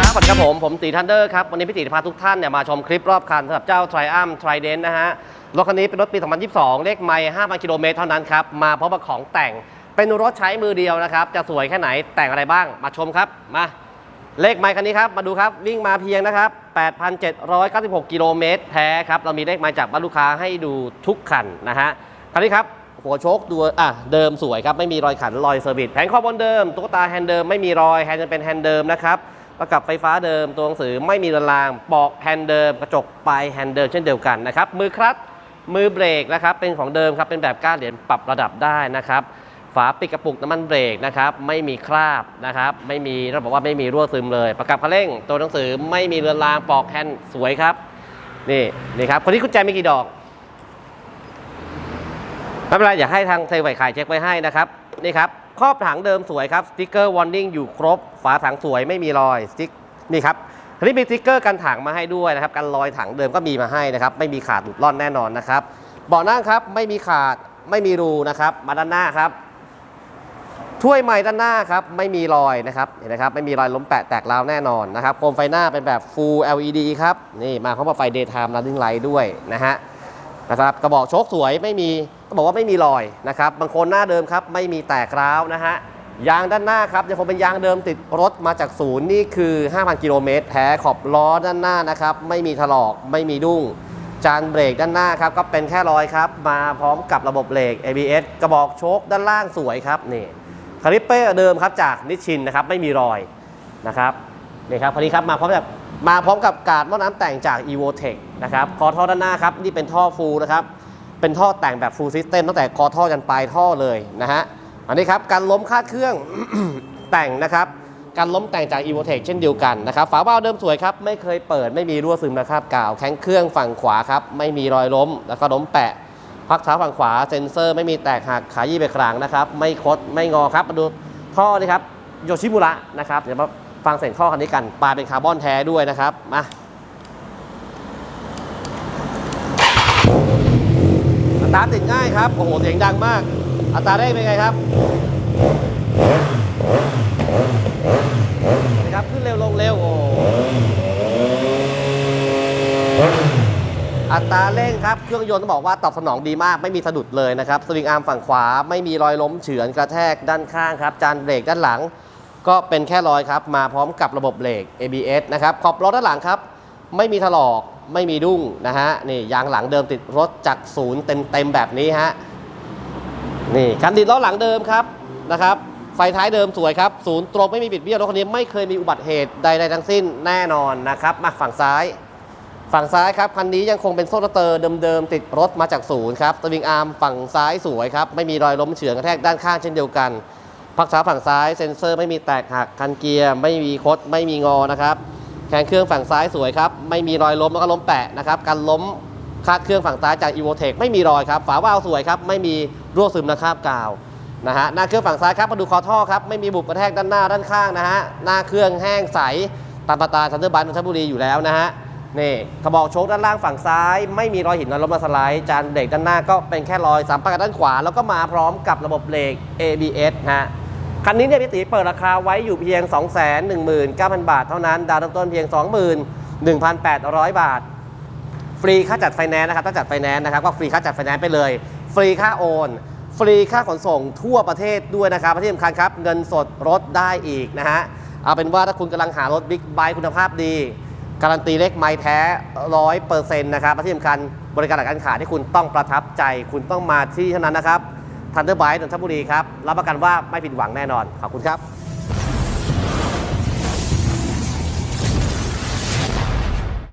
ครับผม ผมตีทันเดอร์ครับ วันนี้พี่ตีจะพาทุกท่านเนี่ยมาชมคลิปรอบคันสำหรับเจ้า Triumph Trident นะฮะ รถคันนี้เป็นรถปี 2022 เลขไมล์5,000 กิโลเมตรเท่านั้นครับ มาพร้อมกับของแต่ง เป็นรถใช้มือเดียวนะครับ จะสวยแค่ไหนแต่งอะไรบ้าง มาชมครับ มา เลขไมล์คันนี้ครับ มาดูครับ วิ่งมาเพียงนะครับ 8,796 กิโลเมตรแท้ครับ เรามีเลขไมล์จากบ้านลูกค้าให้ดูทุกคันนะฮะ คันนี้ครับหัวโชคดูอะเดิมสวยครับ ไม่มีรอยขันรอยเซอร์วิสแผงคอบนเดิมตุ๊กตาแฮนด์เดิมไม่มีรอยแฮนด์เป็นแฮนด์เดิมนะครับ ประกับไฟฟ้าเดิมตัวหนังสือไม่มีระรางปอกแฮนด์เดิม กระจกปลายแฮนด์เดิมเช่นเดียวกันนะครับมือคลัตช์มือเบรกนะครับเป็นของเดิมครับเป็นแบบก้านเหรียญปรับระดับได้นะครับฝาปิดกระปุกน้ำมันเบรกนะครับไม่มีคราบนะครับไม่มีเราบอกว่าไม่มีรั่วซึมเลย ประกับคันเร่ง ตัวหนังสือไม่มีเรือนรางปอกแฮนด์สวยครับนี่นี่ครับคนที่กุญแจมีกี่ดอกไม่เป็นไรอย่าให้ทางเทไวขายเช็คไว้ให้นะครับนี่ครับ ครอบถังเดิมสวยครับสติ๊กเกอร์วอร์นิ่งอยู่ครบ ฝาถังสวยไม่มีรอยสติ๊กนี่ครับนี้มีสติ๊กเกอร์กันถังมาให้ด้วยนะครับกันรอยถังเดิมก็มีมาให้นะครับ ไม่มีขาดหลุดร่อนแน่นอนนะครับเบาะนั่งครับไม่มีขาดไม่มีรูนะครับมาด้านหน้าครับถ้วยไม้ด้านหน้าครับไม่มีรอยนะครับเห็นนะครับไม่มีรอยล้มแปะแตกร้าวแน่นอนนะครับโคมไฟหน้าเป็นแบบ Full LED ครับนี่มาพร้อมกับไฟ Daytime Running Light ด้วยนะฮะนะครับกระบอกโชคสวยไม่มี ต้องบอกว่าไม่มีรอยนะครับบางคนหน้าเดิมครับไม่มีแตกร้าวนะฮะยางด้านหน้าครับยังคงเป็นยางเดิมติดรถมาจากศูนย์นี่คือ 5,000 กิโลเมตรแท้ขอบล้อด้านหน้านะครับไม่มีถลอกไม่มีดุ้งจานเบรกด้านหน้าครับก็เป็นแค่รอยครับมาพร้อมกับระบบเบรก ABS กระบอกโชคด้านล่างสวยครับนี่คาลิปเป้เดิมครับจากนิชินนะครับไม่มีรอยนะครับนี่ครับคันนี้ครับมาพร้อมกับมาพร้อมกับการหม้อน้ำแต่งจาก EvoTech นะครับคอท่อด้านหน้าครับนี่เป็นท่อฟูลนะครับ เป็นท่อแต่งแบบ full system ตั้งแต่คอท่อยันปลายท่อเลยนะฮะ อันนี้ครับการล้มคาดเครื่อง แต่งนะครับ การล้มแต่งจาก Evotech เช่นเดียวกันนะครับ ฝาบ้าวเดิมสวยครับ ไม่เคยเปิดไม่มีรั่วซึมนะครับกาวแข้งเครื่องฝั่งขวาครับ ไม่มีรอยล้ม แล้วก็ล้มแปะ พักเท้าฝั่งขวาเซ็นเซอร์ ไม่มีแตกหักขายี่ไปครางนะครับ ไม่คดไม่งอครับมาดูท่อนี่ครับโยชิบุระนะครับเดี๋ยวมาฟังเสียงท่อคันนี้กันปลายเป็นคาร์บอนแท้ด้วยนะครับมา อัตราติดง่ายครับ โอ้โห เสียงดังมาก อัตราเร่งเป็นไงครับนะครับ ขึ้นเร็วลงเร็ว โอ้อัตราเร่งครับ เครื่องยนต์ต้องบอกว่าตอบสนองดีมาก ไม่มีสะดุดเลยนะครับ สวิงอาร์มฝั่งขวา ไม่มีรอยล้มเฉือนกระแทกด้านข้างครับ จานเบรกด้านหลัง ก็เป็นแค่รอยครับ มาพร้อมกับระบบเบรก ABS นะครับ ขอบล้อด้านหลังครับ ไม่มีถลอก ไม่มีดุ้งนะฮะนี่ยางหลังเดิมติดรถจากศูนย์เต็มๆแบบนี้ฮะนี่คันดิดล้อหลังเดิมครับนะครับ ไฟท้ายเดิมสวยครับศูนย์ตรงไม่มีบิดเบี้ยวรถคันนี้ไม่เคยมีอุบัติเหตุใดๆทั้งสิ้นแน่นอนนะครับมาฝั่งซ้าย ฝั่งซ้ายครับคันนี้ยังคงเป็นโซ่เตอร์เดิมๆติดรถมาจากศูนย์ครับสวิงอาร์มฝั่งซ้ายสวยครับไม่มีรอยล้มเฉือนกระแทกด้านข้างเช่นเดียวกันพักเท้าฝั่งซ้ายเซ็นเซอร์ไม่มีแตกหักคันเกียร์ไม่มีคดไม่มีงอนะครับ แขนเครื่องฝั่งซ้ายสวยครับ ไม่มีรอยล้มแล้วก็ล้มแปะนะครับการล้มคาดเครื่องฝั่งซ้ายจาก Evotech ไม่มีรอยครับ ฝาว่าวสวยครับ ไม่มีรั่วซึมนะครับกาวนะฮะหน้าเครื่องฝั่งซ้ายครับมาดูคอท่อครับไม่มีบุบกระแทกด้านหน้าด้านข้างนะฮะหน้าเครื่องแห้งใสตามปตาทันเดอร์บันนนทบุรีอยู่แล้วนะฮะนี่กระบอกโชคด้านล่างฝั่งซ้าย ไม่มีรอยหินรอยล้มมาสไลด์จานเบรกด้านหน้าก็เป็นแค่รอยสามประกับด้านขวา แล้วก็มาพร้อมกับระบบเบรก ABS ฮะ คันนี้เนี่ยพี่ตีเปิดราคาไว้อยู่เพียง 219,000 บาท เท่านั้น ดาวน์เริ่มต้นเพียง 21,800 บาท ฟรีค่าจัดไฟแนนซ์นะครับถ้าจัดไฟแนนซ์นะครับก็ฟรีค่าจัดไฟแนนซ์ไปเลย ฟรีค่าโอน ฟรีค่าขนส่งทั่วประเทศด้วยนะครับและที่สำคัญครับเงินสดรถได้อีกนะฮะเอาเป็นว่าถ้าคุณกำลังหารถบิ๊กไบค์คุณภาพดี การันตีเลขไม้แท้ร้อยเปอร์เซ็นต์นะครับและที่สำคัญบริการหลังการขายที่คุณต้องประทับใจ คุณต้องมาที่เท่านั้นนะครับ ทันเดอร์ไบค์นนทบุรีครับ รับประกันว่าไม่ผิดหวังแน่นอน ขอบคุณครับ